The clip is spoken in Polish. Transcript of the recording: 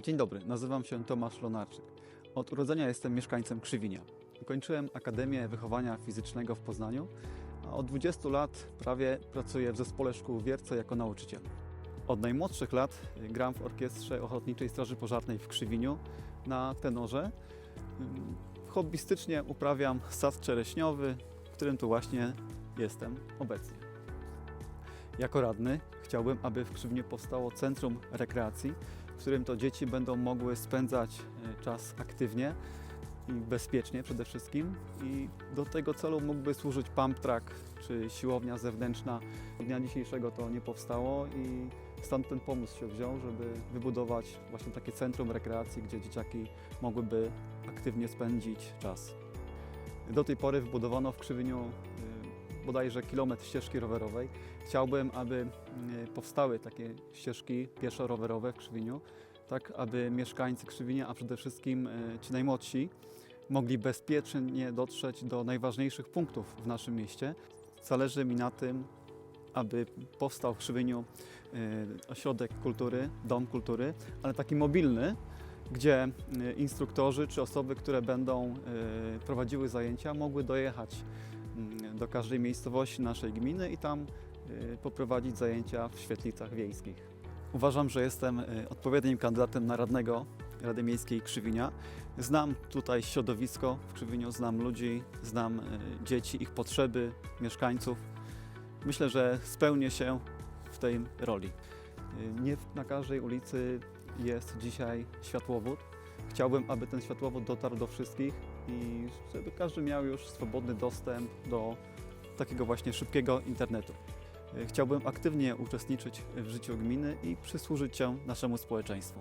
Dzień dobry, nazywam się Tomasz Lonarczyk. Od urodzenia jestem mieszkańcem Krzywinia. Ukończyłem Akademię Wychowania Fizycznego w Poznaniu, a od 20 lat prawie pracuję w zespole szkół w Wierce jako nauczyciel. Od najmłodszych lat gram w orkiestrze Ochotniczej Straży Pożarnej w Krzywiniu na tenorze. Hobbystycznie uprawiam sad czereśniowy, w którym tu właśnie jestem obecnie. Jako radny chciałbym, aby w Krzywniu powstało centrum rekreacji, którym to dzieci będą mogły spędzać e, czas aktywnie i bezpiecznie przede wszystkim. I do tego celu mógłby służyć pump track czy siłownia zewnętrzna. Dnia dzisiejszego to nie powstało i stąd ten pomysł się wziął, żeby wybudować właśnie takie centrum rekreacji, gdzie dzieciaki mogłyby aktywnie spędzić czas. Do tej pory wybudowano w Krzywieniu y, bodajże kilometr ścieżki rowerowej. Chciałbym, aby y, powstały takie ścieżki pieszo-rowerowe w Krzywieniu, tak aby mieszkańcy Krzywinia, a przede wszystkim y, ci najmłodsi, mogli bezpiecznie dotrzeć do najważniejszych punktów w naszym mieście. Zależy mi na tym, aby powstał w Krzywieniu y, ośrodek kultury, dom kultury, ale taki mobilny, gdzie y, instruktorzy czy osoby, które będą prowadziły zajęcia, mogły dojechać mm, do każdej miejscowości naszej gminy i tam y, poprowadzić zajęcia w świetlicach wiejskich. Uważam, że jestem y, odpowiednim kandydatem na radnego Rady Miejskiej Krzywinia. Znam tutaj środowisko w Krzywieniu, znam ludzi, znam y, dzieci, ich potrzeby, mieszkańców. Myślę, że spełnię się w tej roli. Nie na każdej ulicy jest dzisiaj światłowód. Chciałbym, aby ten światłowód dotarł do wszystkich i żeby każdy miał już swobodny dostęp do takiego właśnie szybkiego internetu. Chciałbym aktywnie uczestniczyć w życiu gminy i przysłużyć się naszemu społeczeństwu.